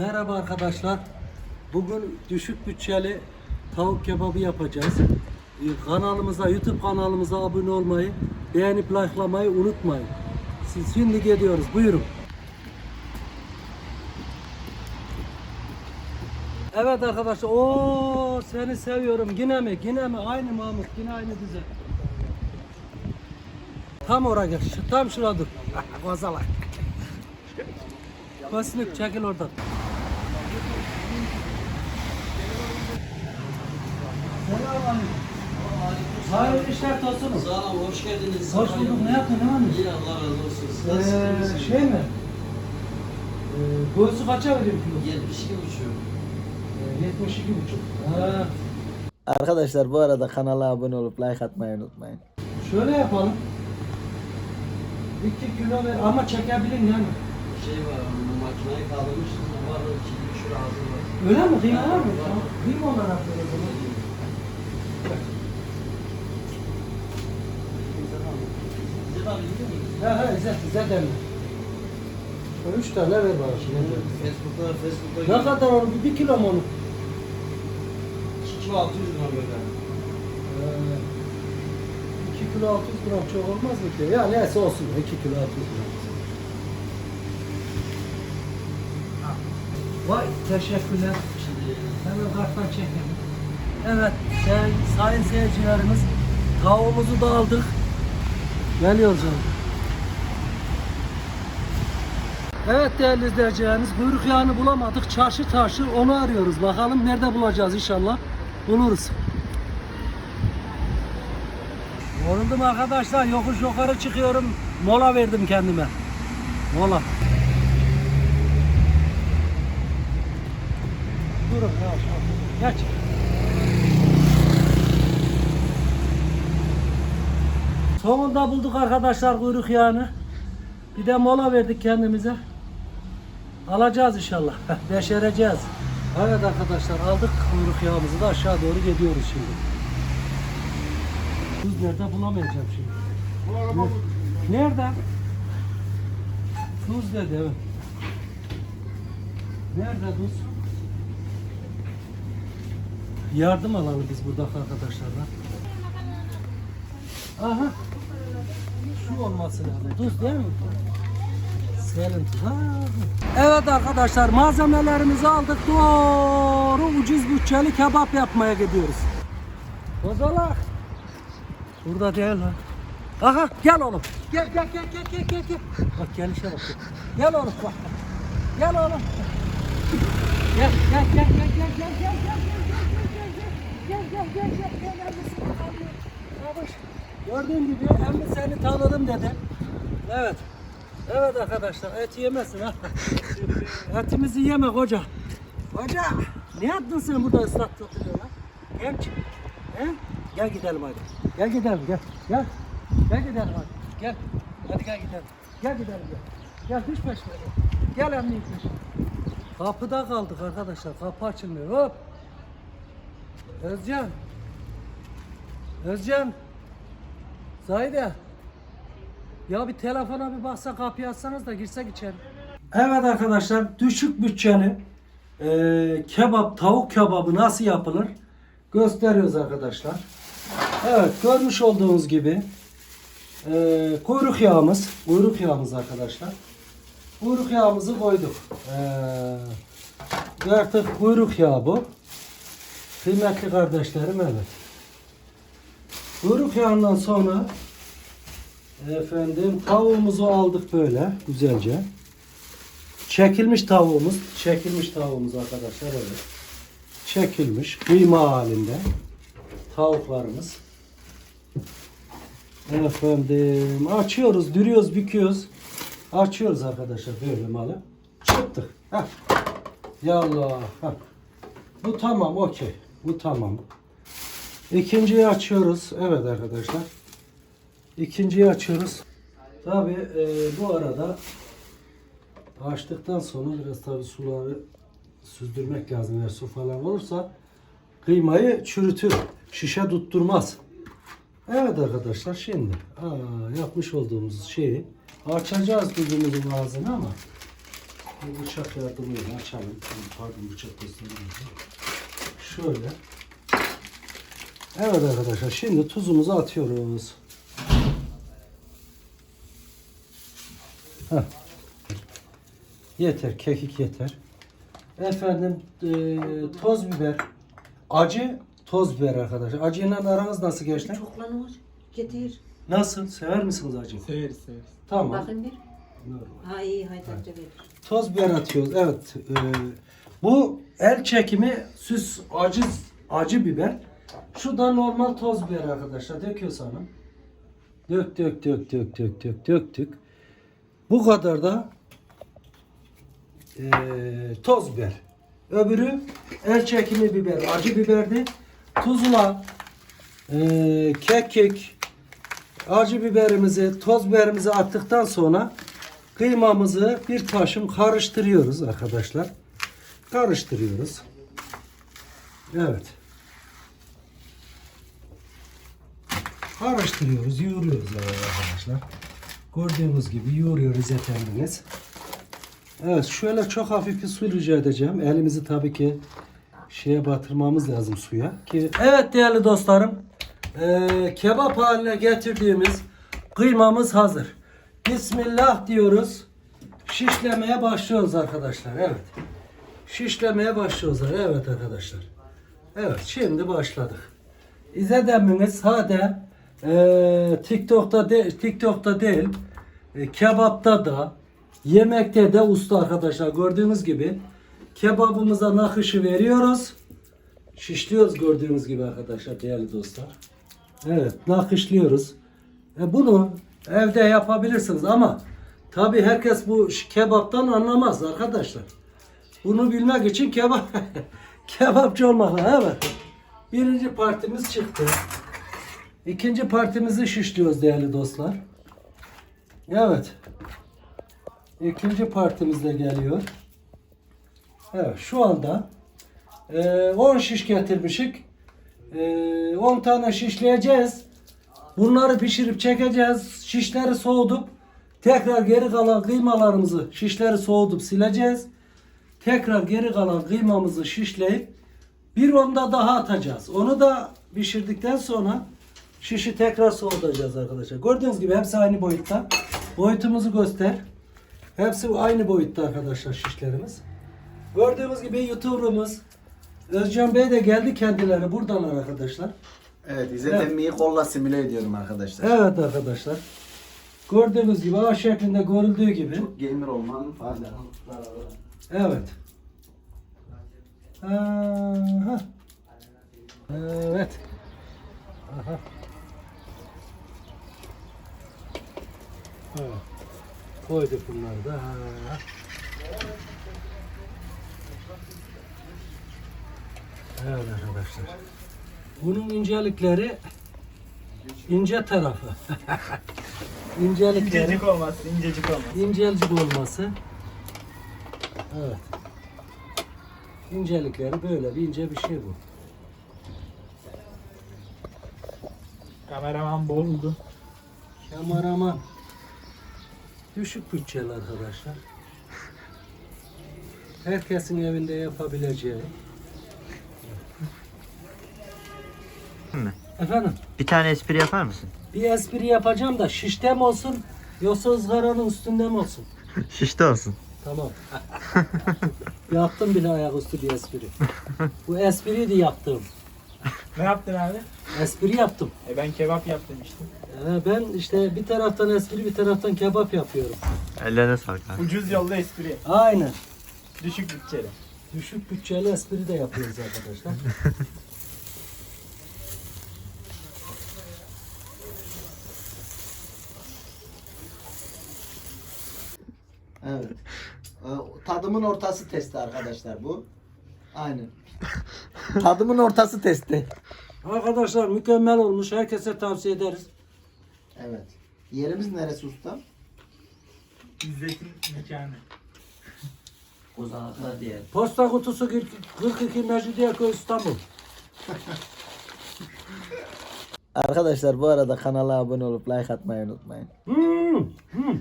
Merhaba arkadaşlar. Bugün düşük bütçeli tavuk kebabı yapacağız. Ee, Kanalımıza, YouTube kanalımıza abone olmayı, beğenip likelamayı unutmayın. Siz şimdi geliyoruz. Buyurun. Evet arkadaşlar. Oo seni seviyorum. Yine mi? Yine mi? Aynı Mahmut. Yine aynı düzen. Tam oraya gel. Tam şuraya dur. Kozalak. Basılık çekil oradan. Hayırlı işler Tosunum. Sağ olun, hoş geldiniz. Hoş bulduk. Ne yaptın? Ne var? İyi Allah razı olsun. Ee, şey mi? Ee, göğsü kaça veriyorum kilo? 72 buçuk. Ee, 72 buçuk. Ha, Arkadaşlar bu arada kanala abone olup like atmayı unutmayın. şöyle yapalım. 2 kilo ver ama çekebilin yani. Şey var, bu makineyi kaldırmışsınız. Var o iki üç lira hazır var. Öyle mi? Kıyma var mı? Kıyma olarak ver He he İzzet, İzzet emmi. Üç tane ver bana şimdi. Facebook'ta, Facebook'ta Ne kadar onu? Bir, kilo mu onu? 2 kilo 600 lira böyle. Ee, 2 kilo 600 gram çok olmaz mı ki? Ya neyse olsun 2 kilo 600 gram. Vay teşekkürler. Hemen karttan çekelim. Evet say, sayın seyircilerimiz tavuğumuzu da aldık. Geliyor canım. Evet değerli izleyicilerimiz kuyruk yağını bulamadık. Çarşı çarşı onu arıyoruz. Bakalım nerede bulacağız inşallah. Buluruz. Yoruldum arkadaşlar. Yokuş yukarı çıkıyorum. Mola verdim kendime. Mola. Durun yavaş. Geç. Sonunda bulduk arkadaşlar kuyruk yağını. Bir de mola verdik kendimize. Alacağız inşallah. Beşereceğiz. Evet arkadaşlar aldık kuyruk yağımızı da aşağı doğru gidiyoruz şimdi. Tuz nerede bulamayacağım şimdi. Ne- Nerede? Tuz dedi evet. Nerede tuz? Yardım alalım biz buradaki arkadaşlardan. Aha. Şu olması lazım. Tuz değil mi? Serin tuz. Ha. Evet arkadaşlar malzemelerimizi aldık. Doğru ucuz bütçeli kebap yapmaya gidiyoruz. Kozalak. Burada değil lan. Aha gel oğlum. Gel gel gel gel gel gel gel. Bak gelişe bak. Gel oğlum bak. Gel oğlum. Gel gel gel gel gel gel gel gel gel gel gel gel gel gel emmi seni tanıyor. Yavaş. Gördüğün gibi emmi seni tanıdım dedi. Evet. Evet arkadaşlar et yemesin ha. Etimizi yeme hoca. Hoca ne yaptın sen burada ıslak tutuluyor lan? Genç. Gel gidelim hadi. Gel gidelim gel. Gel. Gel gidelim hadi. Gel. Hadi gel gidelim. Gel gidelim gel. Gel hiç peşme gel. Gel emmi peşme. Kapıda kaldık arkadaşlar. Kapı açılmıyor. Hop. Özcan. Özcan. Zahide. Ya bir telefona bir baksa kapıyı açsanız da girsek içeri. Evet arkadaşlar düşük bütçeli eee, kebap tavuk kebabı nasıl yapılır gösteriyoruz arkadaşlar. Evet görmüş olduğunuz gibi eee, kuyruk yağımız kuyruk yağımız arkadaşlar. Kuyruk yağımızı koyduk. Eee artık kuyruk yağı bu. Kıymetli kardeşlerim evet. Kuyruk yağından sonra efendim tavuğumuzu aldık böyle güzelce. Çekilmiş tavuğumuz, çekilmiş tavuğumuz arkadaşlar evet. Çekilmiş kıyma halinde tavuklarımız. Efendim açıyoruz, dürüyoruz, büküyoruz. Açıyoruz arkadaşlar böyle malı. Çıktık. Heh. Ya Allah. Heh. Bu tamam, okey. Bu tamam. İkinciyi açıyoruz. Evet arkadaşlar. İkinciyi açıyoruz. Tabi bu arada açtıktan sonra biraz tabi suları süzdürmek lazım. Eğer su falan olursa kıymayı çürütür. Şişe tutturmaz. Evet arkadaşlar şimdi aa, yapmış olduğumuz şeyi açacağız gözümüzün ağzını ama Bir bıçak yardımıyla açalım. Pardon bıçak göstereyim. Şöyle. Evet arkadaşlar şimdi tuzumuzu atıyoruz. Heh. Yeter kekik yeter. Efendim eee, toz biber. Acı toz biber arkadaşlar. Acıyla aranız nasıl gençler? Çoklanır. Getir. Nasıl? Sever misiniz acı? Severiz severiz. Tamam. Bakın bir. Ha iyi haydarca verir. Toz biber atıyoruz. Evet. e, bu el çekimi süs acı acı biber. Şu da normal toz biber arkadaşlar. Döküyoruz hanım. Dök dök dök dök dök dök döktük. Bu kadar da e, toz biber. Öbürü el çekimi biber. Acı biberdi. Tuzla e, kekik acı biberimizi, toz biberimizi attıktan sonra kıymamızı bir taşım karıştırıyoruz arkadaşlar. Karıştırıyoruz. Evet. Karıştırıyoruz, yoğuruyoruz yani arkadaşlar. Gördüğünüz gibi yoğuruyoruz efendimiz. Evet, şöyle çok hafif bir su rica edeceğim. Elimizi tabii ki şeye batırmamız lazım suya ki. Evet değerli dostlarım. eee, kebap haline getirdiğimiz kıymamız hazır. Bismillah diyoruz. Şişlemeye başlıyoruz arkadaşlar. Evet. Şişlemeye başlıyoruz. Evet arkadaşlar. Evet şimdi başladık. İzledeminiz sade eee TikTok'ta de, TikTok'ta değil e, kebapta da yemekte de usta arkadaşlar gördüğünüz gibi kebabımıza nakışı veriyoruz. Şişliyoruz gördüğünüz gibi arkadaşlar değerli dostlar. Evet nakışlıyoruz. E bunu evde yapabilirsiniz ama tabi herkes bu kebaptan anlamaz arkadaşlar. Bunu bilmek için kebap kebapçı olmak lazım. Evet. Birinci partimiz çıktı. İkinci partimizi şişliyoruz değerli dostlar. Evet. İkinci partimiz de geliyor. Evet şu anda eee, 10 şiş getirmişik. Eee, 10 tane şişleyeceğiz. Bunları pişirip çekeceğiz. Şişleri soğutup tekrar geri kalan kıymalarımızı şişleri soğutup sileceğiz. Tekrar geri kalan kıymamızı şişleyip bir onda daha atacağız. Onu da pişirdikten sonra şişi tekrar soğutacağız arkadaşlar. Gördüğünüz gibi hepsi aynı boyutta. Boyutumuzu göster. Hepsi aynı boyutta arkadaşlar şişlerimiz. Gördüğünüz gibi YouTuber'ımız Özcan Bey de geldi kendileri buradalar arkadaşlar. Evet İzzet Evet. emmiyi kolla simüle ediyorum arkadaşlar. Evet arkadaşlar. Gördüğünüz gibi A şeklinde görüldüğü gibi. Gamer olmanın faydaları. Evet. Aha. Evet. Aha. Evet. Koyduk bunları da. Ha. Evet arkadaşlar. Bunun incelikleri ince tarafı. incelikleri İncecik olmaz, incecik olmaz. incelik olması. Evet. İncelikleri böyle bir ince bir şey bu. Kameraman boğuldu. Kameraman. Düşük bütçeli arkadaşlar. Herkesin evinde yapabileceği. Efendim Bir tane espri yapar mısın? bir espri yapacağım da şişte mi olsun yoksa ızgaranın üstünde mi olsun? Şişte olsun. Tamam. yaptım bile ayaküstü bir espri. Bu espriyi de yaptım. Ne yaptın abi? Espri yaptım. E ben kebap yap demiştim. Ee, ben işte bir taraftan espri bir taraftan kebap yapıyorum. Ellerine sağlık abi. Ucuz yolda espri. Aynen. Düşük bütçeli. Düşük bütçeli espri de yapıyoruz arkadaşlar. Evet. Ee, Tadımın ortası testi arkadaşlar bu. Aynen. Tadımın ortası testi. Arkadaşlar mükemmel olmuş. Herkese tavsiye ederiz. Evet. Yerimiz neresi usta? İzzet'in mekanı. Uzanaklar diye. Posta kutusu 42 Mecidiyeköy İstanbul. Arkadaşlar bu arada kanala abone olup like atmayı unutmayın. Hmm, hmm.